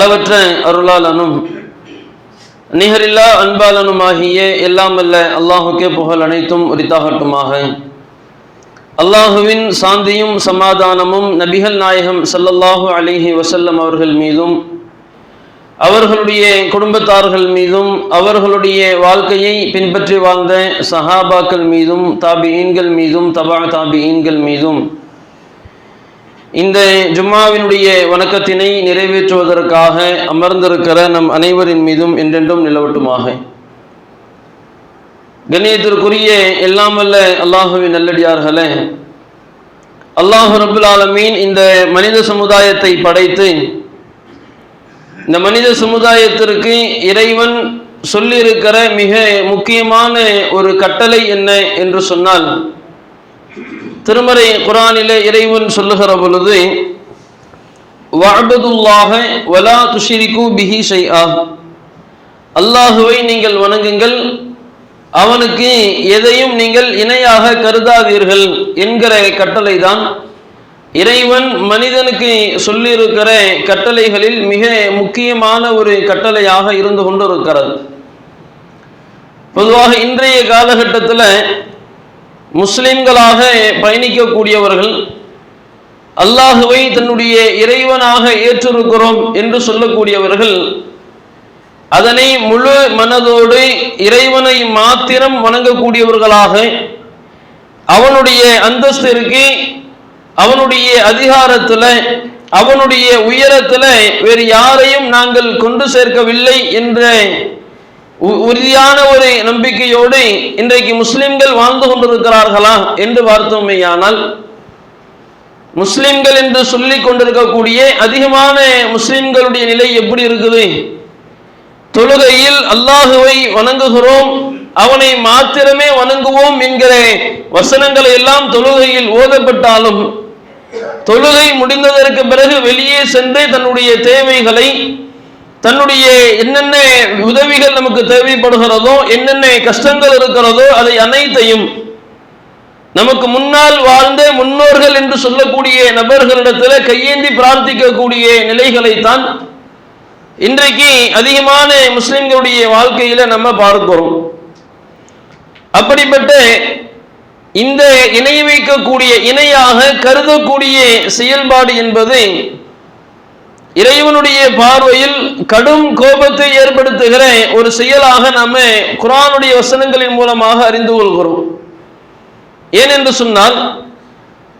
அளவற்ற அருளாளனும் நிகரில்லா அன்பாளனுமாகிய எல்லாம் அல்ல அல்லாஹுக்கே புகழ் அனைத்தும் உரித்தாகட்டுமாக. அல்லாஹுவின் சாந்தியும் சமாதானமும் நபிகள் நாயகம் சல்லல்லாஹு அலிஹி வசல்லம் அவர்கள் மீதும் அவர்களுடைய குடும்பத்தார்கள் மீதும் அவர்களுடைய வாழ்க்கையை பின்பற்றி வாழ்ந்த சஹாபாக்கள் மீதும் தாபியீன்கள் மீதும் தபா தாபியீன்கள் மீதும் இந்த ஜும்மாவினுடைய வணக்கத்தினை நிறைவேற்றுவதற்காக அமர்ந்திருக்கிற நம் அனைவரின் மீதும் என்றென்றும் நிலவட்டுமாக. கண்ணியத்திற்குரிய எல்லாம் அல்ல அல்லாஹுவின் நல்லடியார்களே அல்லாஹு ரபுல் ஆலமீன் இந்த மனித சமுதாயத்தை படைத்து இந்த மனித சமுதாயத்திற்கு இறைவன் சொல்லியிருக்கிற மிக முக்கியமான ஒரு கட்டளை என்ன என்று சொன்னால் திருமறை குரானிலே இறைவன் சொல்லுகிற பொழுது வஅபதுல்லாஹ வலா துஷிரிகு பிஹி ஷைஆ. அல்லாஹுவை நீங்கள் வணங்குங்கள் அவனுக்கு எதையும் நீங்கள் இணையாக கருதாதீர்கள் என்கிற கட்டளை தான் இறைவன் மனிதனுக்கு சொல்லியிருக்கிற கட்டளைகளில் மிக முக்கியமான ஒரு கட்டளையாக இருந்து கொண்டிருக்கிறது. பொதுவாக இன்றைய காலகட்டத்தில் முஸ்லிம்களாக பயணிக்கக்கூடியவர்கள் அல்லாஹுவை தன்னுடைய இறைவனாக ஏற்றிருக்கிறோம் என்று சொல்லக்கூடியவர்கள் அதனை முழு மனதோடு இறைவனை மாத்திரம் வணங்கக்கூடியவர்களாக அவனுடைய அந்தஸ்திற்கு அவனுடைய அதிகாரத்தில் அவனுடைய உயரத்தில் வேறு யாரையும் நாங்கள் கொண்டு சேர்க்கவில்லை என்ற உறுதியான ஒரு நம்பிக்கையோடு இன்றைக்கு முஸ்லிம்கள் வாழ்ந்து கொண்டிருக்கிறார்களா என்று பார்த்தோமேயானால் முஸ்லிம்கள் என்று சொல்லிக் கொண்டிருக்கக்கூடிய அதிகமான முஸ்லிம்களுடைய நிலை எப்படி இருக்குது? தொழுகையில் அல்லாஹுவை வணங்குகிறோம் அவனை மாத்திரமே வணங்குவோம் என்கிற வசனங்களை எல்லாம் தொழுகையில் ஓதப்பட்டாலும் தொழுகை முடிந்ததற்கு பிறகு வெளியே சென்று தன்னுடைய தேவைகளை தன்னுடைய என்னென்ன உதவிகள் நமக்கு தேவைப்படுகிறதோ என்னென்ன கஷ்டங்கள் இருக்கிறதோ அதை அனைத்தையும் நமக்கு முன்னால் வாழ்ந்த முன்னோர்கள் என்று சொல்லக்கூடிய நபர்களிடத்தில் கையேந்தி பிரார்த்திக்கக்கூடிய நிலைகளைத்தான் இன்றைக்கு அதிகமான முஸ்லிம்களுடைய வாழ்க்கையில நம்ம பார்க்கிறோம். அப்படிப்பட்ட இந்த இணை வைக்கக்கூடிய இணையாக கருதக்கூடிய செயல்பாடு என்பது இறைவனுடைய பார்வையில் கடும் கோபத்தை ஏற்படுத்துகிற ஒரு செயலாக நாம குரானுடைய வசனங்களின் மூலமாக அறிந்து கொள்கிறோம். ஏன் என்று சொன்னால்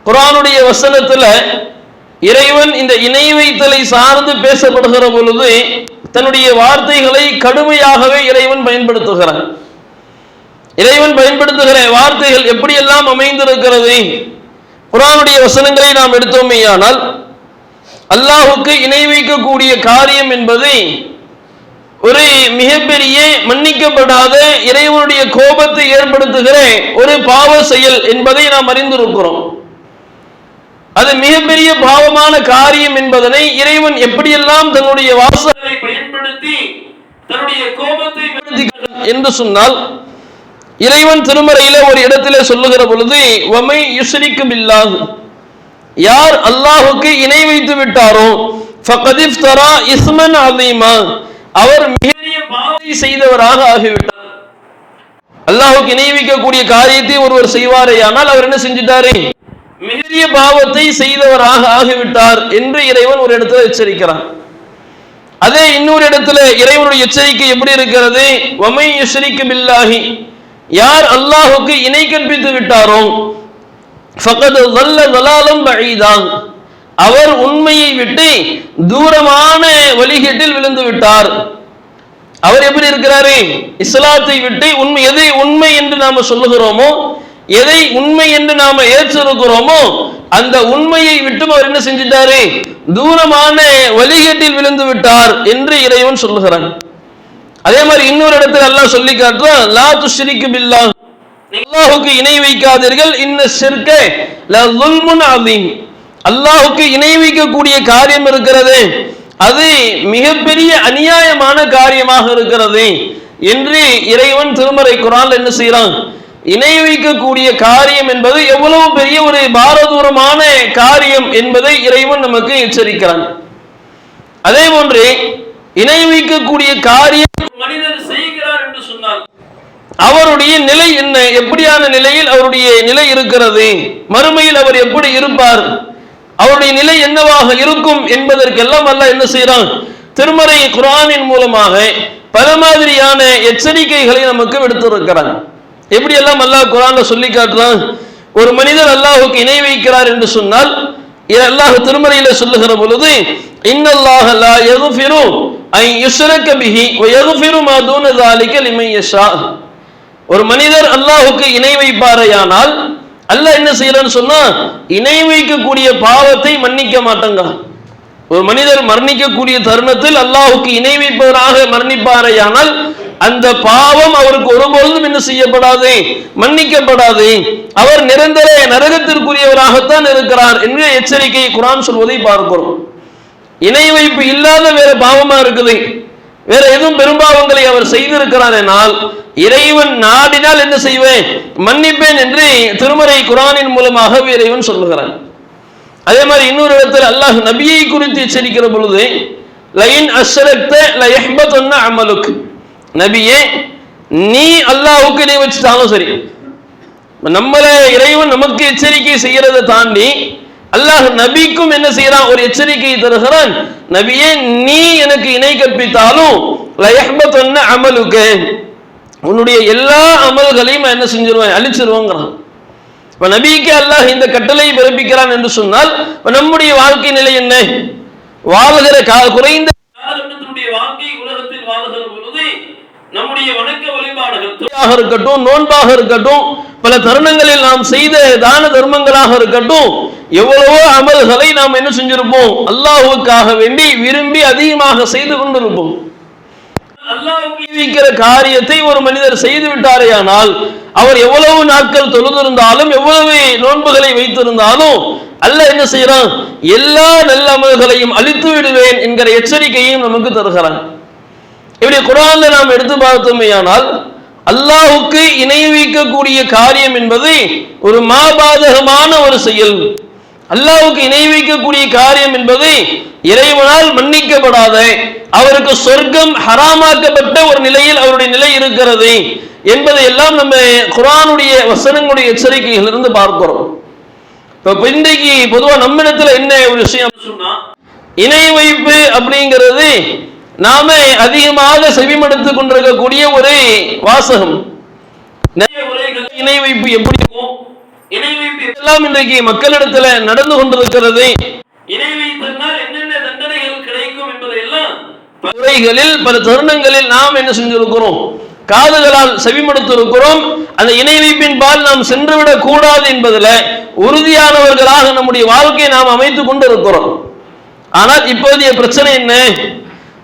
குரானுடைய வசனத்துல இறைவன் இந்த இணை வைத்தலை சார்ந்து பேசப்படுகிற பொழுது தன்னுடைய வார்த்தைகளை கடுமையாகவே இறைவன் பயன்படுத்துகிறான். இறைவன் பயன்படுத்துகிற வார்த்தைகள் எப்படியெல்லாம் அமைந்திருக்கிறது? குரானுடைய வசனங்களை நாம் எடுத்தோமேயானால் அல்லாஹுக்கு இணை வைக்கக்கூடிய காரியம் என்பதை ஒரு மிகப்பெரிய மன்னிக்கப்படாத இறைவனுடைய கோபத்தை ஏற்படுத்துகிற ஒரு பாவ செயல் என்பதை நாம் அறிந்திருக்கிறோம். அது மிகப்பெரிய பாவமான காரியம் என்பதனை இறைவன் எப்படியெல்லாம் தன்னுடைய வாசலை பயன்படுத்தி தன்னுடைய கோபத்தை என்று சொன்னால் இறைவன் திருமறையில ஒரு இடத்திலே சொல்லுகிற பொழுது வமை யுஸ்ரிக்கு இல்லாது யார் அல்லாஹுக்கு இணை வைத்து விட்டாரோ ஃபகதிஃப் தரா இஸ்மன் அலீமா அவர் மிகப்பெரிய பாவத்தை செய்தவராக ஆகிவிட்டார். அல்லாஹுக்கு இணை வைக்கக்கூடிய காரியத்தை ஒருவர் செய்வாரே ஆனால் அவர் என்ன செஞ்சிட்டாரு? மிகப்பெரிய பாவத்தை செய்தவராக ஆகிவிட்டார் என்று இறைவன் ஒரு இடத்துல எச்சரிக்கிறார் அதே இன்னொரு இடத்துல இறைவனுடைய எச்சரிக்கை எப்படி இருக்கிறது? வமை எச்சரிக்கும் இல்லாஹி யார் அல்லாஹுக்கு இணை கற்பித்து விட்டாரோ ஃபகது வல்ல அவர் உண்மையை விட்டு தூரமான வழிகேட்டில் விழுந்து விட்டார். அவர் எப்படி இருக்கிறாரு? இஸ்லாத்தை விட்டு உண்மை எதை உண்மை என்று நாம சொல்லுகிறோமோ எதை உண்மை என்று நாம ஏற்றிருக்கிறோமோ அந்த உண்மையை விட்டும் அவர் என்ன செஞ்சிட்டாரு? தூரமான வழிகேட்டில் விழுந்து விட்டார் என்று இறைவன் சொல்லுகிறான். அதே மாதிரி இன்னொரு இடத்துல எல்லாம் சொல்லி காட்டுறான் லா துஷ்ரிக்கு பில்லா அல்லாஹுக்கு இணை வைக்காதீர்கள். இன்ன சிற்க லுல்முன் அதீம் அல்லாஹுக்கு இணை வைக்கக்கூடிய காரியம் இருக்கிறது. அது மிகப்பெரிய அநியாயமான காரியமாக இருக்கிறது. என்று இறைவன் திருமறை குரான் என்ன செய்யறான் இணை வைக்கக்கூடிய காரியம் என்பது எவ்வளவு பெரிய ஒரு பாரதூரமான காரியம் என்பதை இறைவன் நமக்கு எச்சரிக்கிறான். அதே போன்று இணை வைக்கக்கூடிய காரியம் மனிதர் செய்கிறார் என்று சொன்னால் அவருடைய நிலை என்ன எப்படியான நிலையில் அவருடைய நிலை இருக்கிறது மறுமையில் அவர் எப்படி இருப்பார் அவருடைய நிலை என்னவாக இருக்கும் என்பதற்கெல்லாம் அல்லாஹ் என்ன செய்யறான் திருமறை குரானின் மூலமாக பல மாதிரியான எச்சரிக்கைகளை நமக்கு விடுத்திருக்கிறான் எப்படி எல்லாம் அல்லாஹ் குரான்ல சொல்லி காட்டுறான் ஒரு மனிதர் அல்லாஹுக்கு இணை வைக்கிறார் என்று சொன்னால் இது அல்லாஹ் திருமறையில சொல்லுகிற பொழுது இன்னல்லாஹ லா யக்ஃபிரு ஐ யுஷ்ரக பிஹி வ யக்ஃபிரு மா தூன ذلك லிமன் யஷா ஒரு மனிதர் அல்லாஹுக்கு இணை வைப்பாரையானால் அல்லாஹ் என்ன செய்யறான்னு சொன்னா இணை வைக்கக்கூடிய பாவத்தை மன்னிக்க மாட்டேங்கிறான் ஒரு மனிதர் மரணிக்கக்கூடிய தருணத்தில் அல்லாஹுக்கு இணை வைப்பவராக மரணிப்பாரையானால் அந்த பாவம் அவருக்கு ஒருபொழுதும் என்ன செய்யப்படாது மன்னிக்கப்படாது. அவர் நிரந்தர நரகத்திற்குரியவராகத்தான் இருக்கிறார் என்ற எச்சரிக்கை குரான் சொல்வதை பார்க்கிறோம். இணை வைப்பு இல்லாத வேற பாவமா இருக்குது. வேற எதுவும் பெரும்பாவங்களை அவர் செய்திருக்கிறார் என்றால் இறைவன் நாடினால் என்ன செய்வேன்? மன்னிப்பேன் என்று திருமறை குரானின் மூலமாக இறைவன் சொல்லுகிறான். அதே மாதிரி இன்னொரு இடத்தில் அல்லாஹ் நபியை குறித்து எச்சரிக்கிற பொழுது லைன் அஸ்ரக்த லயஹ்பத்துன்ன அமலுக்கு நபியே நீ அல்லாஹுக்கு நீ வச்சுட்டாலும் சரி. நம்மளை இறைவன் நமக்கு எச்சரிக்கை செய்யறதை தாண்டி அல்லாஹ் நபிக்கும் என்ன செய்யறான் ஒரு எச்சரிக்கை தருகிறான். நபியே நீ எனக்கு இணை கற்பித்தாலும் அமலுக்கு. உன்னுடைய எல்லா அமல்களையும் என்ன செஞ்சிருவேன்? அழிச்சிருவாங்கிறான். இப்ப நபிக்கு அல்லாஹ் இந்த கட்டளை பிறப்பிக்கிறான் என்று சொன்னால் இப்ப நம்முடைய வாழ்க்கை நிலை என்ன? வாழ்கிற கா- குறைந்த காலகட்டத்தினுடைய வாழ்க்கை உலகத்தில் வாழ்கிற பொழுது நம்முடைய வணக்க வழிபாடுகள் தொழிலாக இருக்கட்டும் நோன்பாக இருக்கட்டும் பல தருணங்களில் நாம் செய்த தான தர்மங்களாக இருக்கட்டும் எவ்வளவோ அமல்களை நாம் என்ன செஞ்சிருப்போம்? அல்லாஹுக்காக வேண்டி விரும்பி அதிகமாக செய்து கொண்டிருப்போம். அல்லாஹுக்கு காரியத்தை ஒரு மனிதர் செய்து விட்டாரேயானால் அவர் எவ்வளவு நாட்கள் தொழுதிருந்தாலும் எவ்வளவு நோன்புகளை வைத்திருந்தாலும் அல்ல என்ன செய்யறான் எல்லா நல்ல அமல்களையும் அழித்து விடுவேன் என்கிற எச்சரிக்கையும் நமக்கு தருகிறான். இப்படி குரான்ல நாம் எடுத்து பார்த்தோமேயானால் அல்லாஹுக்கு இணை வைக்கக்கூடிய காரியம் என்பது ஒரு மாபாதகமான ஒரு செயல். அல்லாவுக்கு இணை வைக்கக்கூடிய காரியம் என்பது இறைவனால் மன்னிக்கப்படாத. அவருக்கு சொர்க்கம் ஹராமாக்கப்பட்ட ஒரு நிலையில் அவருடைய நிலை இருக்கிறது என்பதை எல்லாம் நம்ம குரானுடைய வசனங்களுடைய எச்சரிக்கைகளிலிருந்து பார்க்கிறோம். இப்ப இன்றைக்கு பொதுவா நம்மிடத்துல என்ன ஒரு விஷயம் சொன்னா இணை வைப்பு அப்படிங்கிறது நாம அதிகமாக செவிமடுத்துக் கொண்டிருக்கக்கூடிய ஒரு வாசகம். இணை வைப்பு எப்படி இருக்கும்? இணை வைப்பு எல்லாம் இன்றைக்கு மக்களிடத்துல நடந்து கொண்டிருக்கிறது. இணை வைத்தனால் என்னென்ன தண்டனைகள் கிடைக்கும் என்பதையெல்லாம் பல தருணங்களில் நாம் என்ன செஞ்சிருக்கிறோம்? காதுகளால் செவிமடுத்து இருக்கிறோம் அந்த இணை வைப்பின் பால் நாம் சென்றுவிடக் கூடாது என்பதில் உறுதியானவர்களாக நம்முடைய வாழ்க்கையை நாம் அமைத்துக் கொண்டு இருக்கிறோம் ஆனால் இப்போதைய பிரச்சனை என்ன?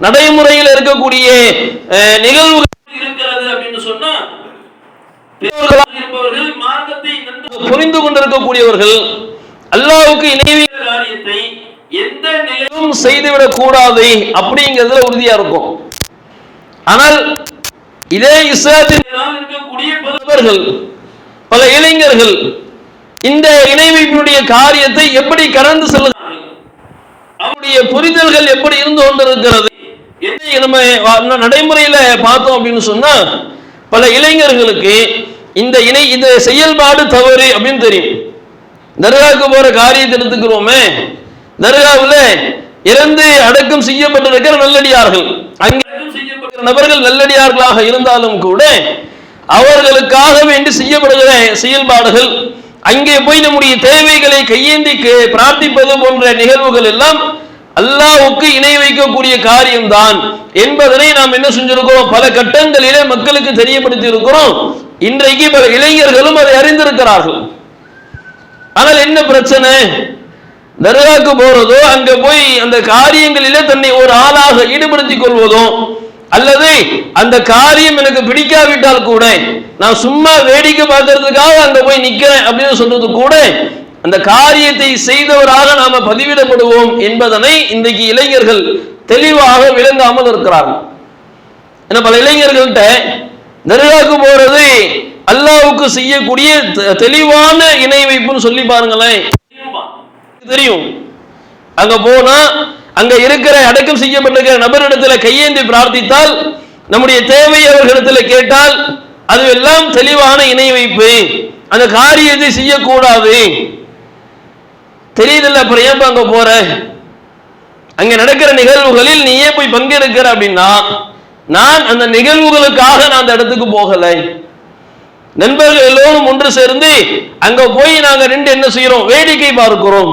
நடைமுறையில் இருக்கக்கூடிய நிகழ்வுகள் இருக்கிறது அப்படின்னு சொன்னா இருப்பவர்கள் மார்க்கத்தை புரிந்து கொண்டிருக்கக்கூடியவர்கள் அல்லாவுக்கு இணைவே காரியத்தை எந்த நிலையிலும் செய்துவிடக் கூடாது அப்படிங்கிறதுல உறுதியா இருக்கும். ஆனால் இதே இஸ்லாத்தின் பல இளைஞர்கள் இந்த இணைவிப்பினுடைய காரியத்தை எப்படி கடந்து செல்லுகிறார்கள் அவருடைய புரிதல்கள் எப்படி இருந்து கொண்டிருக்கிறது என்ன நம்ம நடைமுறையில பார்த்தோம் அப்படின்னு சொன்னா பல இளைஞர்களுக்கு இந்த இணை இந்த செயல்பாடு தவறு அப்படின்னு தெரியும். தர்காவுக்கு போற காரியத்தை எடுத்துக்கிறோமே. தர்காவில் இறந்து அடக்கம் செய்யப்பட்டிருக்கிற நல்லடியார்கள். அங்கே செய்யப்பட்ட நபர்கள் நல்லடியார்களாக இருந்தாலும் கூட அவர்களுக்காக வேண்டி செய்யப்படுகிற செயல்பாடுகள் அங்கே போய் நம்முடைய தேவைகளை கையேந்தி பிரார்த்திப்பது போன்ற நிகழ்வுகள் எல்லாம் அல்லாவுக்கு இணை வைக்கக்கூடிய காரியம்தான் என்பதனை நாம் என்ன செஞ்சிருக்கிறோம்? பல கட்டங்களிலே மக்களுக்கு தெரியப்படுத்தி இருக்கிறோம் இன்றைக்கு பல இளைஞர்களும் அதை அறிந்திருக்கிறார்கள். ஆனால் என்ன பிரச்சனை? தர்காக்கு போறதோ அங்க போய் அந்த காரியங்களிலே தன்னை ஒரு ஆளாக ஈடுபடுத்திக் கொள்வதோ அல்லது அந்த காரியம் எனக்கு பிடிக்காவிட்டால் கூட நான் சும்மா வேடிக்கை பார்க்கறதுக்காக அங்க போய் நிக்கிறேன் அப்படின்னு சொல்றது கூட அந்த காரியத்தை செய்தவராக நாம பதிவிடப்படுவோம் என்பதனை இன்றைக்கு இளைஞர்கள் தெளிவாக விளங்காமல் இருக்கிறார்கள். ஏன்னா பல இளைஞர்கள்ட்ட தர்காவுக்கு போறது அல்லாவுக்கு செய்யக்கூடிய தெ- தெளிவான இணை வைப்புன்னு சொல்லி பாருங்களேன். தெரியும். அங்க போனா அங்க இருக்கிற அடக்கம் செய்யப்பட்டிருக்கிற நபரிடத்துல கையேந்தி பிரார்த்தித்தால் நம்முடைய தேவை அவர்களிடத்துல கேட்டால் அதுவெல்லாம் தெளிவான இணை வைப்பு. அந்த காரியத்தை செய்யக்கூடாது. தெரியுதில்ல அப்புறம் ஏன் அங்க போற? அங்க நடக்கிற நிகழ்வுகளில் நீ ஏன் போய் பங்கெடுக்கிற அப்படின்னா நான் அந்த நிகழ்வுகளுக்காக நான் அந்த இடத்துக்கு போகலை. நண்பர்கள் எல்லோரும் ஒன்று சேர்ந்து அங்க போய் நாங்க நின்று என்ன செய்யறோம்? வேடிக்கை பார்க்கிறோம்.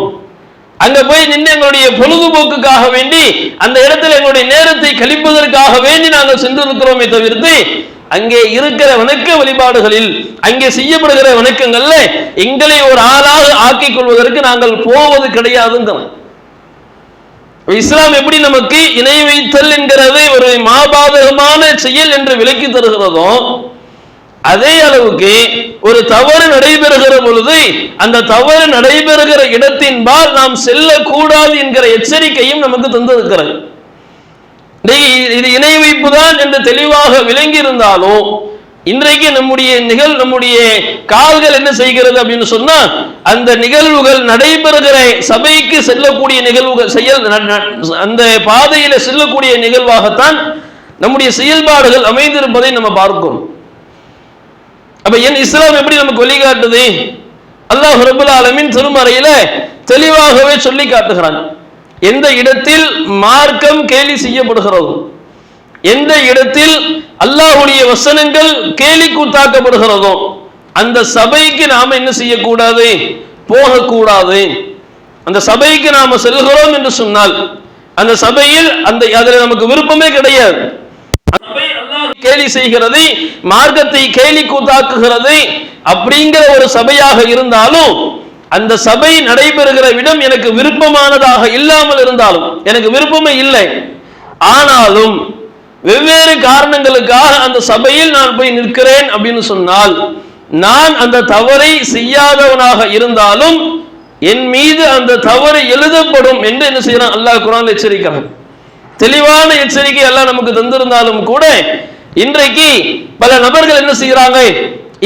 அங்க போய் நின்று எங்களுடைய பொழுதுபோக்குக்காக வேண்டி அந்த இடத்துல எங்களுடைய நேரத்தை கழிப்பதற்காக வேண்டி நாங்கள் சென்றிருக்கிறோமே தவிர்த்து அங்கே இருக்கிற வணக்க வழிபாடுகளில் அங்கே செய்யப்படுகிற வணக்கங்கள்ல எங்களை ஒரு ஆளாக ஆக்கிக் கொள்வதற்கு நாங்கள் போவது கிடையாதுங்கிறோம் இஸ்லாம் எப்படி நமக்கு இணை வைத்தல் என்கிறது ஒரு மாபாதகமான செயல் என்று விலக்கி தருகிறதோ அதே அளவுக்கு ஒரு தவறு நடைபெறுகிற பொழுது அந்த தவறு நடைபெறுகிற இடத்தின்பால் நாம் செல்லக்கூடாது என்கிற எச்சரிக்கையும் நமக்கு தந்திருக்கிறது. இது இணை வைப்பு என்று தெளிவாக விளங்கி இருந்தாலும் இன்றைக்கு நம்முடைய நிகழ் நம்முடைய கால்கள் என்ன செய்கிறது அப்படின்னு சொன்னா அந்த நிகழ்வுகள் நடைபெறுகிற சபைக்கு செல்லக்கூடிய நிகழ்வுகள் செயல் அந்த பாதையில செல்லக்கூடிய நிகழ்வாகத்தான் நம்முடைய செயல்பாடுகள் அமைந்திருப்பதை நம்ம பார்க்கும் அப்ப என் இஸ்லாம் எப்படி நமக்கு வழிகாட்டுது அல்லாஹ் ரபுல் ஆலமின் திருமறையில தெளிவாகவே சொல்லி காட்டுகிறான். எந்த இடத்தில் மார்க்கம் கேலி செய்யப்படுகிறதோ எந்த இடத்தில் அல்லாஹுடைய வசனங்கள் கேலி கூத்தாக்கப்படுகிறதோ அந்த சபைக்கு நாம என்ன செய்யக்கூடாது? போகக்கூடாது. அந்த சபைக்கு நாம செல்கிறோம் என்று சொன்னால் அந்த சபையில் அந்த அதில் நமக்கு விருப்பமே கிடையாது. கேலி செய்கிறது மார்க்கத்தை கேலி கூத்தாக்குகிறது அப்படிங்கிற ஒரு சபையாக இருந்தாலும் அந்த சபை நடைபெறுகிற விடம் எனக்கு விருப்பமானதாக இல்லாமல் இருந்தாலும் எனக்கு விருப்பமே இல்லை. ஆனாலும் வெவ்வேறு காரணங்களுக்காக அந்த சபையில் நான் போய் நிற்கிறேன் அப்படின்னு சொன்னால் நான் அந்த தவறை செய்யாதவனாக இருந்தாலும் என் மீது அந்த தவறு எழுதப்படும் என்று என்ன செய்யறான்? அல்லாஹ் குரான் எச்சரிக்கிறான். தெளிவான எச்சரிக்கை எல்லாம் நமக்கு தந்திருந்தாலும் கூட இன்றைக்கு பல நபர்கள் என்ன செய்கிறாங்க?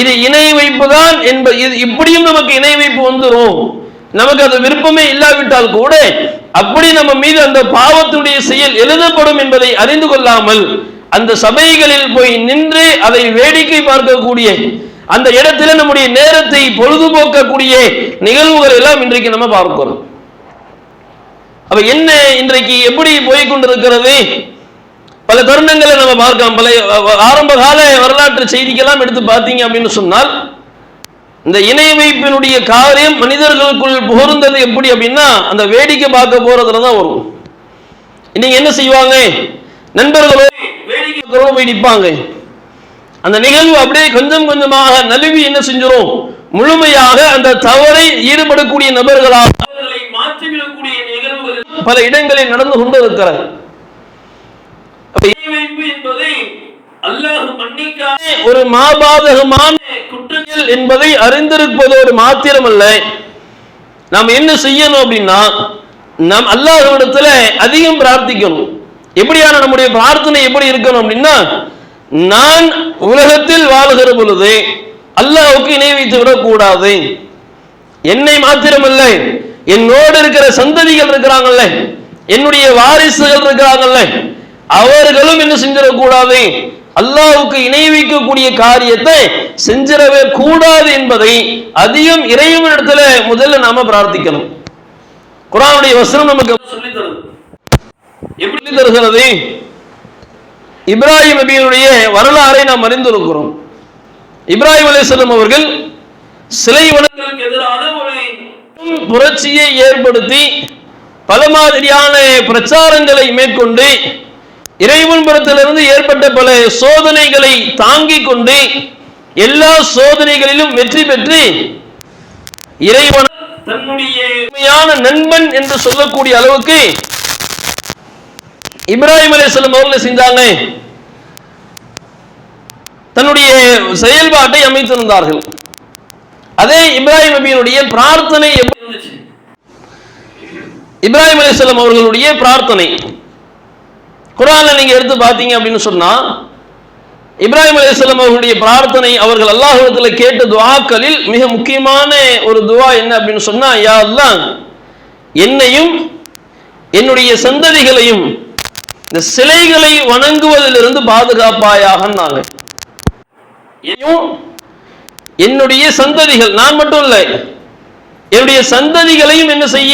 இது இணை வைப்பு தான் என்பது இப்படியும் நமக்கு இணை வைப்பு வந்துடும் நமக்கு அது விருப்பமே இல்லாவிட்டால் கூட அப்படி நம்ம மீது அந்த பாவத்துடைய செயல் எழுதப்படும் என்பதை அறிந்து கொள்ளாமல் அந்த சபைகளில் போய் நின்று அதை வேடிக்கை பார்க்கக்கூடிய அந்த இடத்துல நம்முடைய நேரத்தை பொழுதுபோக்கக்கூடிய நிகழ்வுகள் எல்லாம் இன்றைக்கு நம்ம பார்க்கிறோம் அப்ப என்ன இன்றைக்கு எப்படி போய் கொண்டிருக்கிறது பல தருணங்களை நம்ம பார்க்கலாம். பல ஆரம்ப கால வரலாற்று செய்திக்கெல்லாம் எடுத்து பார்த்தீங்க அப்படின்னு சொன்னால் இந்த இணை வைப்பினுடைய காரியம் மனிதர்களுக்குள் புகழ்ந்தது எப்படி அப்படின்னா அந்த வேடிக்கை பார்க்க போறதுல தான் வரும். இன்னைக்கு என்ன செய்வாங்க? நண்பர்களோ வேடிக்கை போய் நிற்பாங்க அந்த நிகழ்வு அப்படியே கொஞ்சம் கொஞ்சமாக நழுவி என்ன செஞ்சிடும் முழுமையாக அந்த தவறை ஈடுபடக்கூடிய நபர்களாக மாற்றிவிடக்கூடிய நிகழ்வுகள் பல இடங்களில் நடந்து கொண்டிருக்கிறார் என்பதை ஒரு மாபாதகமான குற்றங்கள் என்பதை அறிந்திருப்பதோடு மாத்திரமல்ல நாம் என்ன செய்யணும் அப்படின்னா நாம் அல்லாஹ்விடத்துல அதிகம் பிரார்த்திக்கணும். எப்படியான நம்முடைய பிரார்த்தனை எப்படி இருக்கணும் அப்படின்னா நான் உலகத்தில் வாழுகிற பொழுது அல்லாஹுக்கு இணை வைத்து விடக்கூடாது. என்னை மாத்திரமல்ல என்னோடு இருக்கிற சந்ததிகள் இருக்கிறாங்கல்ல என்னுடைய வாரிசுகள் இருக்கிறாங்கல்ல அவர்களும் என்ன செஞ்சிடக்கூடாது? அல்லாவுக்கு இணை வைக்கக்கூடிய காரியத்தை செஞ்சிடவே கூடாது என்பதை அதிகம் இறைவனிடத்துல முதல்ல நாம பிரார்த்திக்கணும். குரானுடைய வசனம் நமக்கு சொல்லி தருது? எப்படி தருகிறது? இப்ராஹிம் நபியினுடைய வரலாறை நாம் அறிந்திருக்கிறோம். இப்ராஹிம் அலிஸ்லம் அவர்கள் சிலை வனங்களுக்கு எதிரான ஒரு புரட்சியை ஏற்படுத்தி பல மாதிரியான பிரச்சாரங்களை மேற்கொண்டு இறைவன்புறத்திலிருந்து ஏற்பட்ட பல சோதனைகளை தாங்கிக் கொண்டு எல்லா சோதனைகளிலும் வெற்றி பெற்று இறைவன் தன்னுடைய நண்பன் என்று சொல்லக்கூடிய அளவுக்கு இப்ராஹிம் செல்லும் அவர்கள் செஞ்சாங்க? தன்னுடைய செயல்பாட்டை அமைத்திருந்தார்கள். அதே இப்ராஹிம் நபியினுடைய பிரார்த்தனை இப்ராஹிம் அலிஸ்லாம் அவர்களுடைய பிரார்த்தனை. குரானை நீங்க எடுத்து பார்த்தீங்க அப்படின்னு சொன்னா இப்ராஹிம் அலிஸ்லாம் அவர்களுடைய பிரார்த்தனை அவர்கள் அல்லாஹுடத்தில் கேட்ட துவாக்களில் மிக முக்கியமான ஒரு துவா என்ன அப்படின்னு சொன்னா யா என்னையும் என்னுடைய சந்ததிகளையும் இந்த சிலைகளை வணங்குவதிலிருந்து பாதுகாப்பாயாக நாங்க என்னுடைய சந்ததிகள் நான் மட்டும் இல்லை என்னுடைய சந்ததிகளையும் என்ன செய்ய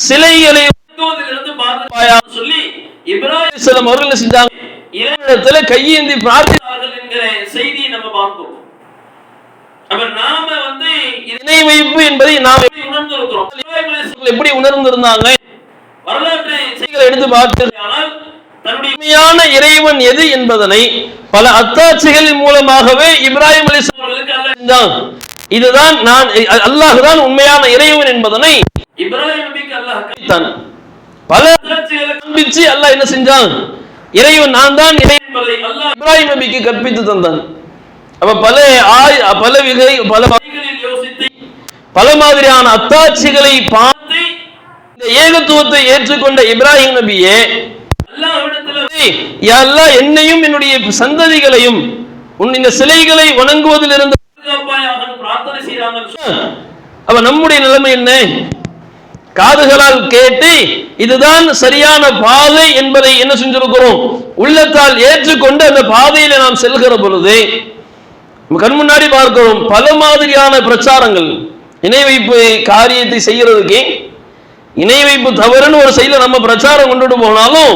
சிலைகளை வணங்குவதிலிருந்து பாதுகாப்பாயாக சொல்லி இப்ராஹிம் அலைஹிஸ்ஸலாம் அவர்கள் செஞ்சாங்க? இறைவனிடத்துல கையேந்தி பிரார்த்தித்தார்கள் என்கிற செய்தியை நம்ம பார்க்கிறோம் அப்ப நாம வந்து இணை வைப்பு என்பதை நாம் உணர்ந்திருக்கிறோம்? எப்படி உணர்ந்திருந்தாங்க? செய்திகளை எடுத்து பார்த்தால் தன்னுடைய உண்மையான இறைவன் எது என்பதனை பல அத்தாட்சிகளின் மூலமாகவே இப்ராஹிம் அலி அவர்களுக்கு செஞ்சான் இதுதான் நான் அல்லாஹ் தான் உண்மையான இறைவன் என்பதனை இப்ராஹிம் நபிக்கு அல்லாஹ் பல அத்தாட்சிகளை காண்பிச்சு அல்லாஹ் என்ன செஞ்சான்? இறைவன் நான் தான் இறைவன் என்பதை அல்லாஹ் இப்ராஹிம் நபிக்கு கற்பித்து தந்தான். அப்ப பல ஆய் பல விகை பல யோசித்து பல மாதிரியான அத்தாட்சிகளை பார்த்து இந்த ஏகத்துவத்தை ஏற்றுக்கொண்ட இப்ராஹிம் நபியே அல்லாஹ் என்னையும் என்னுடைய சந்ததிகளையும் உன் இந்த சிலைகளை வணங்குவதிலிருந்து பிரார்த்தனை அப்ப நம்முடைய நிலைமை என்ன? காதுகளால் கேட்டு இதுதான் சரியான பாதை என்பதை என்ன செஞ்சிருக்கிறோம்? உள்ளத்தால் ஏற்றுக்கொண்டு அந்த பாதையில நாம் செல்கிற பொழுது கண் முன்னாடி பார்க்கிறோம் பல மாதிரியான பிரச்சாரங்கள். இணை வைப்பு காரியத்தை செய்யறதுக்கு இணை வைப்பு தவறுன்னு ஒரு செயல நம்ம பிரச்சாரம் கொண்டுட்டு போனாலும்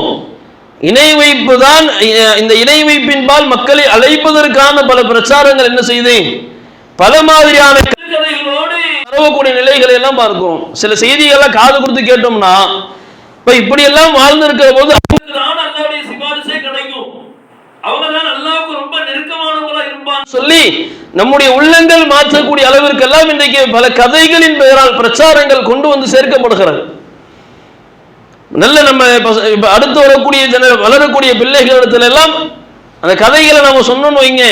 இணை வைப்பு தான் இந்த இணை வைப்பின்பால் மக்களை அழைப்பதற்கான பல பிரச்சாரங்கள் என்ன செய்தேன் பல மாதிரியான பரவக்கூடிய நிலைகளை எல்லாம் பார்க்கிறோம். சில செய்திகள்லாம் காது கொடுத்து கேட்டோம்னா இப்ப இப்படி எல்லாம் வாழ்ந்து இருக்கிற போது அல்லாவுடைய சிபாரிசே கிடைக்கும். அவங்க தான் அல்லாவுக்கு ரொம்ப நெருக்கமானவங்களா இருப்பாங்க. சொல்லி நம்முடைய உள்ளங்கள் மாற்றக்கூடிய அளவிற்கெல்லாம் இன்றைக்கு பல கதைகளின் பெயரால் பிரச்சாரங்கள் கொண்டு வந்து சேர்க்கப்படுகிறது. நல்ல நம்ம இப்ப அடுத்து வரக்கூடிய ஜன வளரக்கூடிய பிள்ளைகளிடத்துல எல்லாம் அந்த கதைகளை நம்ம சொன்னோம்னு வைங்க.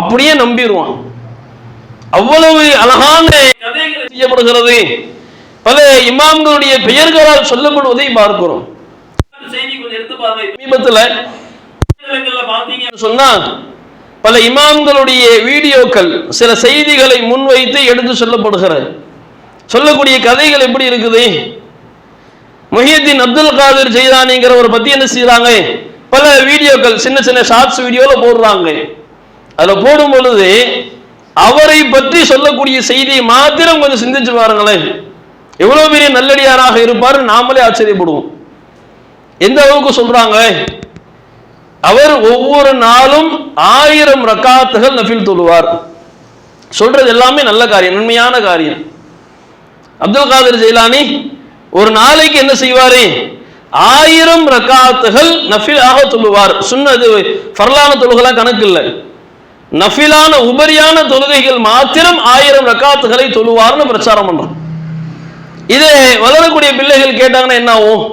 அப்படியே நம்பிடுவான் அவ்வளவு அழகான கதைகள் செய்யப்படுகிறது. பல இமாம்களுடைய பெயர்களால் சொல்லப்படுவதை பார்க்கிறோம். சொன்னா பல இமாம்களுடைய வீடியோக்கள் சில செய்திகளை முன்வைத்து எடுத்து சொல்லப்படுகிறது. சொல்லக்கூடிய கதைகள் எப்படி இருக்குது? முஹியத்தின் அப்துல் காதிர் ஜெயிலானிங்கிறவரை பத்தி என்ன செய்றாங்க? பல வீடியோக்கள் சின்ன சின்ன ஷார்ட்ஸ் வீடியோல போடுறாங்க. அதுல போடும் பொழுது அவரை பற்றி சொல்லக்கூடிய செய்தியை மாத்திரம் கொஞ்சம் சிந்திச்சு பாருங்களேன். எவ்வளவு பெரிய நல்லடியாராக இருப்பார் நாமளே ஆச்சரியப்படுவோம். எந்த அளவுக்கு சொல்றாங்க? அவர் ஒவ்வொரு நாளும் ஆயிரம் ரக்காத்துகள் நஃபில் தொழுவார். சொல்றது எல்லாமே நல்ல காரியம் நன்மையான காரியம். அப்துல் காதர் ஜெயிலானி ஒரு நாளைக்கு என்ன செய்வாரு? ஆயிரம் ரக்காத்துகள் நஃபிலாக தொழுவார். சுன்னது ஃபர்லான தொழுகலாம் கணக்கு இல்லை. நஃபிலான உபரியான தொழுகைகள் மாத்திரம் ஆயிரம் ரக்காத்துகளை தொழுவார்னு பிரச்சாரம் பண்றோம். இது வளரக்கூடிய பிள்ளைகள் கேட்டாங்கன்னா என்ன ஆகும்?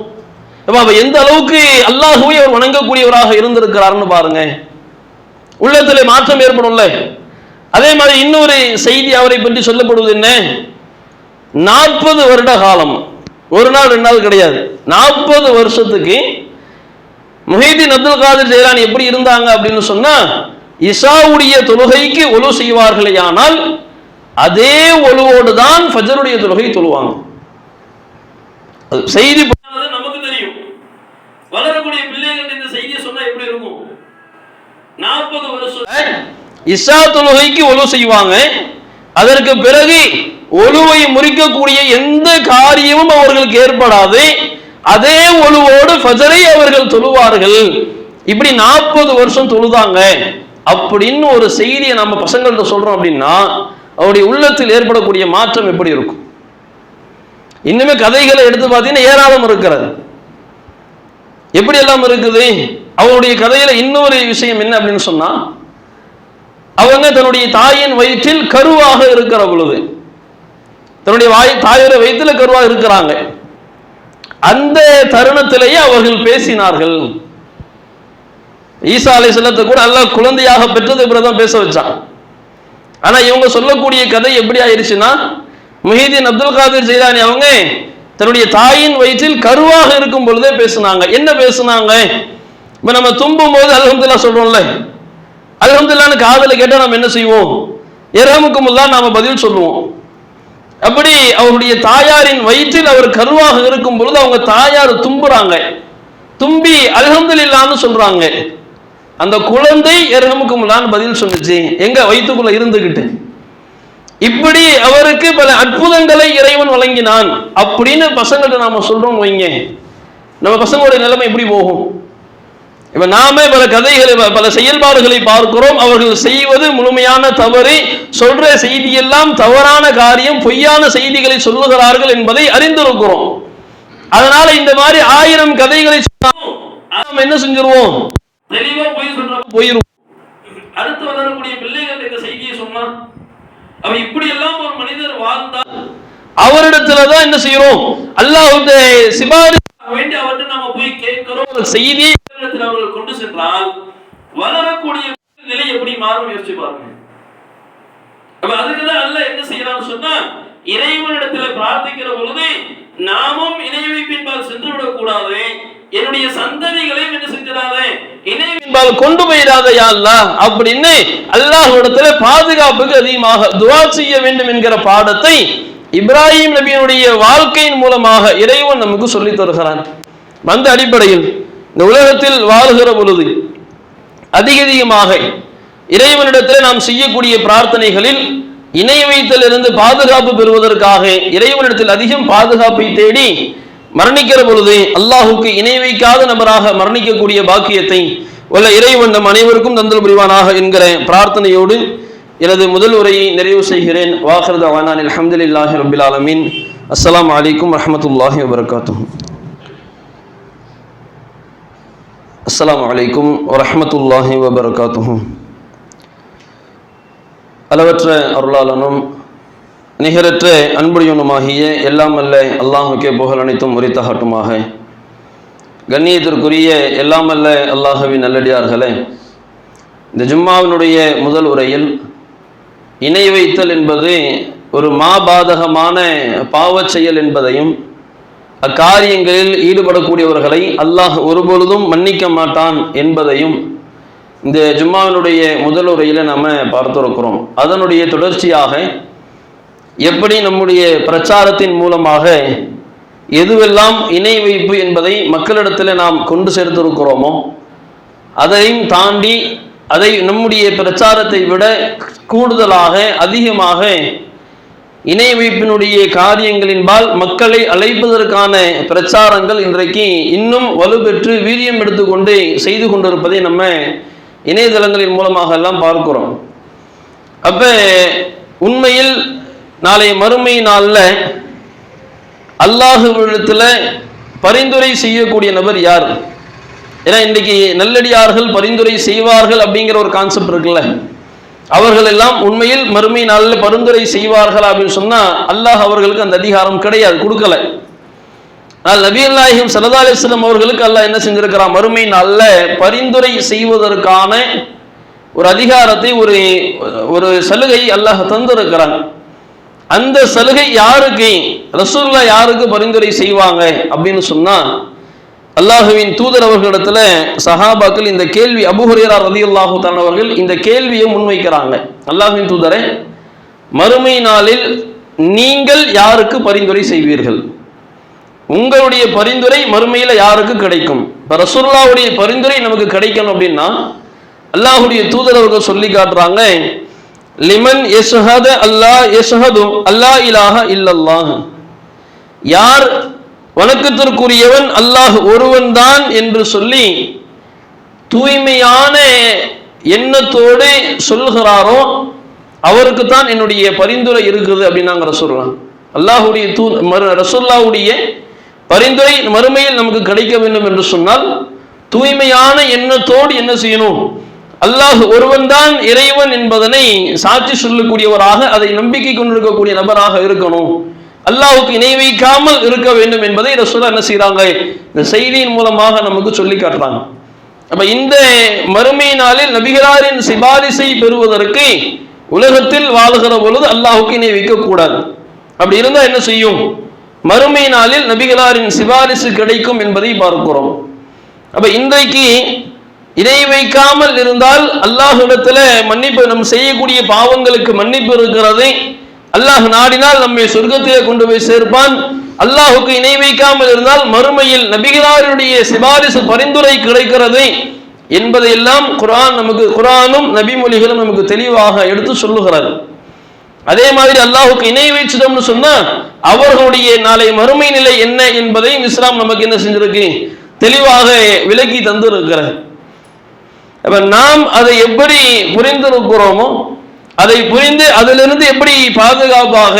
அப்ப எந்த அளவுக்கு அல்லாஹுவை அவர் வணங்கக்கூடியவராக இருந்திருக்கிறார்னு பாருங்க. உள்ளத்திலே மாற்றம் ஏற்படும்ல. அதே மாதிரி இன்னொரு செய்தி அவரை பற்றி சொல்லப்படுவது என்ன? நாற்பது வருட காலம். ஒரு நாள் ரெண்டு நாள் கிடையாது. நாற்பது வருஷத்துக்கு முஹீதீன் அப்துல் காதிர் ஜெயலானி எப்படி இருந்தாங்க அப்படின்னு சொன்னா இஷாவுடைய தொழுகைக்கு ஒழு செய்வார்களே ஆனால் அதே ஒழுவோடு தான் ஃபஜருடைய தொழுகை தொழுவாங்க. செய்தி நமக்கு தெரியும். வளரக்கூடிய பிள்ளைகள் இந்த செய்தியை சொன்னா எப்படி இருக்கும்? நாற்பது வருஷம். இஷா தொழுகைக்கு ஒழு செய்வாங்க. அதற்கு பிறகு ஒழுவை முறிக்கக்கூடிய எந்த காரியமும் அவர்களுக்கு ஏற்படாது. அதே ஒழுவோடு ஃபஜரை அவர்கள் தொழுவார்கள். இப்படி நாற்பது வருஷம் தொழுதாங்க. அப்படின்னு ஒரு செய்தியை நம்ம பசங்கள்ட்ட சொல்றோம் அப்படின்னா அவருடைய உள்ளத்தில் ஏற்படக்கூடிய மாற்றம் எப்படி இருக்கும்? இன்னுமே கதைகளை எடுத்து பார்த்தீங்கன்னா ஏராளம் இருக்கிறது. எப்படி எல்லாம் இருக்குது? அவருடைய கதையில இன்னொரு விஷயம் என்ன அப்படின்னு சொன்னா அவங்க தன்னுடைய தாயின் வயிற்றில் கருவாக இருக்கிற பொழுது தன்னுடைய வாய் தாயோட வயிற்றுல கருவாக இருக்கிறாங்க. அந்த தருணத்திலேயே அவர்கள் பேசினார்கள். ஈசா அலை செல்லத்தை கூட நல்லா குழந்தையாக பெற்றது தான் பேச வச்சான். ஆனா இவங்க சொல்லக்கூடிய கதை எப்படி ஆயிடுச்சுன்னா முஹிதீன் அப்துல் காதிர் செய்தானி அவங்க தன்னுடைய தாயின் வயிற்றில் கருவாக இருக்கும் பொழுதே பேசுனாங்க. என்ன பேசுனாங்க? இப்ப நம்ம தும்பும் போது அல்ஹம்துல்லா சொல்றோம்ல. அல்ஹம்துல்லான்னு காதுல கேட்டா நம்ம என்ன செய்வோம்? இரமுக்குமுல்லா நாம பதில் சொல்லுவோம். அப்படி அவருடைய தாயாரின் வயிற்றில் அவர் கருவாக இருக்கும் பொழுது அவங்க தாயார் தும்புறாங்க. தும்பி அலகம்துல்லான்னு சொல்றாங்க. அந்த குழந்தை எரகமுக்கும்லான்னு பதில் சொன்னுச்சு. எங்க வயிற்றுக்குள்ள இருந்துகிட்டு. இப்படி அவருக்கு பல அற்புதங்களை இறைவன் வழங்கினான். அப்படின்னு பசங்கள்ட்ட நாம சொல்றோம் வைங்க. நம்ம பசங்களுடைய நிலைமை எப்படி போகும்? இப்ப நாம பல கதைகளை பல செயல்பாடுகளை பார்க்கிறோம். அவர்கள் செய்வது முழுமையான தவறு. சொல்ற செய்தி எல்லாம் தவறான காரியம் பொய்யான செய்திகளை சொல்லுகிறார்கள் என்பதை அறிந்திருக்கிறோம். அதனால இந்த மாதிரி ஆயிரம் கதைகளை சொன்னாலும் நாம என்ன செஞ்சிருவோம்? தெளிவா போய் சொல்ற போயிருவோம். அடுத்து வளரக்கூடிய பிள்ளைகள் இந்த செய்தியை சொன்னா அவ இப்படி எல்லாம் ஒரு மனிதர் வாழ்ந்தால் அவரிடத்துல தான் என்ன செய்யறோம்? அல்லாஹ்வுடைய சிபாரி வேண்டி அவர்கிட்ட நாம போய் கேட்கிறோம். இடத்துல அவர்கள் கொண்டு சென்றால் வளரக்கூடிய நிலை எப்படி மாறும் யோசிச்சு பாருங்க. அப்ப அதுக்குதான் அல்ல என்ன செய்யறான்னு சொன்னா இறைவனிடத்தில் பிரார்த்திக்கிற பொழுது நாமும் இணைவை பின்பால் சென்று விடக்கூடாது என்னுடைய சந்ததிகளையும் என்ன செஞ்சிடாதே? இணைவின்பால் கொண்டு போயிடாத யாழ்லா அப்படின்னு அல்லாஹ்விடத்துல பாதுகாப்புக்கு அதிகமாக துவா செய்ய வேண்டும் என்கிற பாடத்தை இப்ராஹிம் நபியினுடைய வாழ்க்கையின் மூலமாக இறைவன் நமக்கு சொல்லி தருகிறான். வந்த அடிப்படையில் இந்த உலகத்தில் வாழ்கிற பொழுது அதிக அதிகமாக இறைவனிடத்தில் நாம் செய்யக்கூடிய பிரார்த்தனைகளில் இணை வைத்தல் இருந்து பாதுகாப்பு பெறுவதற்காக இறைவனிடத்தில் அதிகம் பாதுகாப்பை தேடி மரணிக்கிற பொழுது அல்லாஹுக்கு இணை வைக்காத நபராக மரணிக்கக்கூடிய பாக்கியத்தை உள்ள இறைவன் நம் அனைவருக்கும் தந்தல் புரிவானாக என்கிற பிரார்த்தனையோடு எனது முதல் உரையை நிறைவு செய்கிறேன். வாஹர்த வானான் அலமதுல்லாஹி ரபில் ஆலமீன். அஸ்லாம் அலைக்கும் வரமத்துல்லாஹி வபரகாத்துஹு. அஸ்லாம் அலைக்கும் வரமத்துல்லாஹி வபரகாத்துஹு. அளவற்ற அருளாளனும் நிகரற்ற அன்புடையவனுமாகிய எல்லாம் அல்ல அல்லாஹுக்கே புகழ் அனைத்தும் உரித்தகட்டுமாக கண்ணியத்திற்குரிய எல்லாம் அல்ல அல்லாஹவின் நல்லடியார்களே இந்த ஜும்மாவினுடைய முதல் உரையில் இணை வைத்தல் என்பது ஒரு மாபாதகமான பாவச் செயல் என்பதையும் அக்காரியங்களில் ஈடுபடக்கூடியவர்களை அல்லாஹ் ஒருபொழுதும் மன்னிக்க மாட்டான் என்பதையும் இந்த ஜும்மாவினுடைய முதல் உரையில் நம்ம பார்த்திருக்கிறோம். அதனுடைய தொடர்ச்சியாக எப்படி நம்முடைய பிரச்சாரத்தின் மூலமாக எதுவெல்லாம் இணை வைப்பு என்பதை மக்களிடத்தில் நாம் கொண்டு சேர்த்திருக்கிறோமோ அதையும் தாண்டி அதை நம்முடைய பிரச்சாரத்தை விட கூடுதலாக அதிகமாக இணை வைப்பினுடைய காரியங்களின்பால் மக்களை அழைப்பதற்கான பிரச்சாரங்கள் இன்றைக்கு இன்னும் வலுப்பெற்று வீரியம் எடுத்துக்கொண்டு செய்து கொண்டிருப்பதை நம்ம இணையதளங்களின் மூலமாக எல்லாம் பார்க்கிறோம். அப்ப உண்மையில் நாளை மறுமை நாளில் அல்லாஹுவிடத்தில் பரிந்துரை செய்யக்கூடிய நபர் யார்? ஏன்னா இன்னைக்கு நல்லடியார்கள் பரிந்துரை செய்வார்கள் அப்படிங்கிற ஒரு கான்செப்ட் இருக்குல்ல. அவர்கள் எல்லாம் உண்மையில் மறுமை நாளில் பரிந்துரை செய்வார்கள் அப்படின்னு சொன்னால் அல்லாஹ் அவர்களுக்கு அந்த அதிகாரம் கிடையாது கொடுக்கல. ஆனால் நபி அல்லாஹிம் சல்லா அவர்களுக்கு அல்லாஹ் என்ன செஞ்சிருக்கிறான்? மறுமை நாளில் பரிந்துரை செய்வதற்கான ஒரு அதிகாரத்தை ஒரு ஒரு சலுகை அல்லாஹ் தந்திருக்கிறான். அந்த சலுகை யாருக்கு? ரசூல்லா யாருக்கு பரிந்துரை செய்வாங்க அப்படின்னு சொன்னா அல்லாஹுவின் தூதர் அவர்களிடத்துல சஹாபாக்கள் இந்த கேள்வி அபுஹுரேரா ரதி அல்லாஹு அவர்கள் இந்த கேள்வியை முன்வைக்கிறாங்க. அல்லாஹுவின் தூதரை மறுமை நாளில் நீங்கள் யாருக்கு பரிந்துரை செய்வீர்கள்? உங்களுடைய பரிந்துரை மறுமையில் யாருக்கு கிடைக்கும்? இப்போ ரசூல்லாவுடைய பரிந்துரை நமக்கு கிடைக்கணும் அப்படின்னா அல்லாஹுடைய தூதர் அவர்கள் சொல்லி காட்டுறாங்க லிமன் யஷ்ஹத அல்லாஹ் யஷ்ஹது அல்லா இலாஹ இல்லல்லாஹ். யார் வணக்கத்திற்குரியவன் அல்லாஹ் ஒருவன் தான் என்று சொல்லி தூய்மையான எண்ணத்தோடு சொல்கிறாரோ அவருக்கு தான் என்னுடைய பரிந்துரை இருக்குது அப்படின்னு நாங்கள் ரசூல்லாம் அல்லாஹுடைய தூ ரசூல்லாவுடைய பரிந்துரை மறுமையில் நமக்கு கிடைக்க வேண்டும் என்று சொன்னால் தூய்மையான எண்ணத்தோடு என்ன செய்யணும்? அல்லாஹ் ஒருவன் தான் இறைவன் என்பதனை சாட்சி சொல்லக்கூடியவராக அதை நம்பிக்கை கொண்டிருக்கக்கூடிய நபராக இருக்கணும். அல்லாஹுக்கு இணை வைக்காமல் இருக்க வேண்டும் என்பதை ரசூலா என்ன செய்கிறாங்க இந்த செய்தியின் மூலமாக நமக்கு சொல்லி காட்டுறாங்க. அப்ப இந்த மறுமை நாளில் நபிகளாரின் சிபாரிசை பெறுவதற்கு உலகத்தில் வாழுகிற பொழுது அல்லாஹுக்கு இணை வைக்கக்கூடாது. அப்படி இருந்தா என்ன செய்யும்? மறுமை நாளில் நபிகளாரின் சிபாரிசு கிடைக்கும் என்பதை பார்க்கிறோம். அப்ப இன்றைக்கு இணை வைக்காமல் இருந்தால் அல்லாஹிடத்துல மன்னிப்பு நம் செய்யக்கூடிய பாவங்களுக்கு மன்னிப்பு இருக்கிறதை. அல்லாஹ் நாடினால் நம்மை சொர்க்கத்திலே கொண்டு போய் சேர்ப்பான். அல்லாஹுக்கு இணை வைக்காமல் இருந்தால் மறுமையில் நபிகளாருடைய சிபாரிசு பரிந்துரை கிடைக்கிறது என்பதையெல்லாம் குரான் நமக்கு குரானும் நபிமொழிகளும் நமக்கு தெளிவாக எடுத்து சொல்லுகிறார் அதே மாதிரி அல்லாஹுக்கு இணை வைச்சிட்டோம்னு சொன்னா அவர்களுடைய நாளை மறுமை நிலை என்ன என்பதையும் இஸ்லாம் நமக்கு என்ன செஞ்சிருக்கு? தெளிவாக விலக்கி தந்திருக்கிறார் அப்ப நாம் அதை எப்படி புரிந்திருக்கிறோமோ அதை புரிந்து அதிலிருந்து எப்படி பாதுகாப்பாக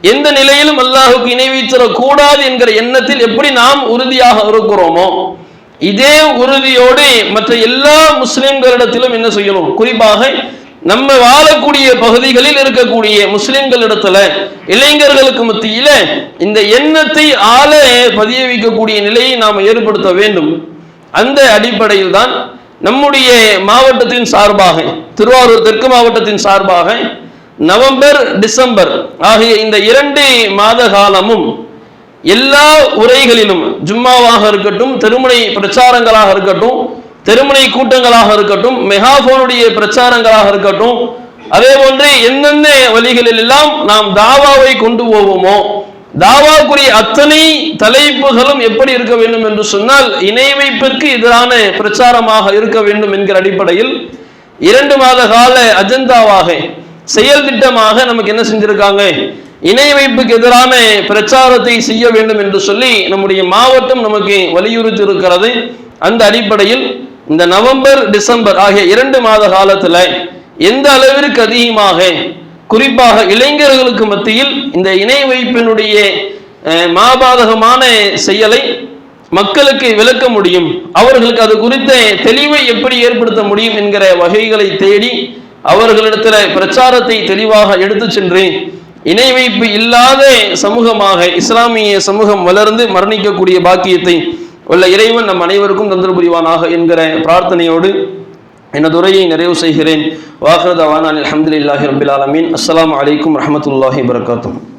எந்த நிலையிலும் அல்லாஹுக்கு இணை கூடாது என்கிற எண்ணத்தில் எப்படி நாம் உறுதியாக இருக்கிறோமோ இதே உறுதியோடு மற்ற எல்லா முஸ்லிம்களிடத்திலும் என்ன செய்யணும்? குறிப்பாக நம்ம வாழக்கூடிய பகுதிகளில் இருக்கக்கூடிய முஸ்லிம்களிடத்துல இளைஞர்களுக்கு மத்தியில இந்த எண்ணத்தை ஆள பதிய வைக்கக்கூடிய நிலையை நாம் ஏற்படுத்த வேண்டும். அந்த அடிப்படையில் தான் நம்முடைய மாவட்டத்தின் சார்பாக திருவாரூர் தெற்கு மாவட்டத்தின் சார்பாக நவம்பர் டிசம்பர் ஆகிய இந்த இரண்டு மாத காலமும் எல்லா உரைகளிலும் ஜும்மாவாக இருக்கட்டும் திருமணை பிரச்சாரங்களாக இருக்கட்டும் திருமுனை கூட்டங்களாக இருக்கட்டும் மெகாபோனுடைய பிரச்சாரங்களாக இருக்கட்டும் அதே போன்று எந்தெந்த வழிகளில் எல்லாம் நாம் தாவாவை கொண்டு போவோமோ தாவாக்குரிய அத்தனை தலைப்புகளும் எப்படி இருக்க வேண்டும் என்று சொன்னால் இணை வைப்பிற்கு எதிரான பிரச்சாரமாக இருக்க வேண்டும் என்கிற அடிப்படையில் இரண்டு மாத கால அஜெண்டாவாக செயல் திட்டமாக நமக்கு என்ன செஞ்சிருக்காங்க? இணை வைப்புக்கு எதிரான பிரச்சாரத்தை செய்ய வேண்டும் என்று சொல்லி நம்முடைய மாவட்டம் நமக்கு வலியுறுத்தி இருக்கிறது அந்த அடிப்படையில் இந்த நவம்பர் டிசம்பர் ஆகிய இரண்டு மாத காலத்துல எந்த அளவிற்கு அதிகமாக குறிப்பாக இளைஞர்களுக்கு மத்தியில் இந்த இணை வைப்பினுடைய மாபாதகமான செயலை மக்களுக்கு விளக்க முடியும். அவர்களுக்கு அது குறித்த தெளிவை எப்படி ஏற்படுத்த முடியும் என்கிற வகைகளை தேடி அவர்களிடத்தில் பிரச்சாரத்தை தெளிவாக எடுத்து சென்று இணை வைப்பு இல்லாத சமூகமாக இஸ்லாமிய சமூகம் வளர்ந்து மரணிக்கக்கூடிய பாக்கியத்தை உள்ள இறைவன் நம் அனைவருக்கும் தந்திர புரிவானாக என்கிற பிரார்த்தனையோடு எனது உரையை நிறைவு செய்கிறேன். வாஹரத் அலமதுல்லாஹி ரபில் ஆலமீன். அஸ்லாம் அலைக்கும் ரஹமத்துல்லாஹி வரகாத்தும்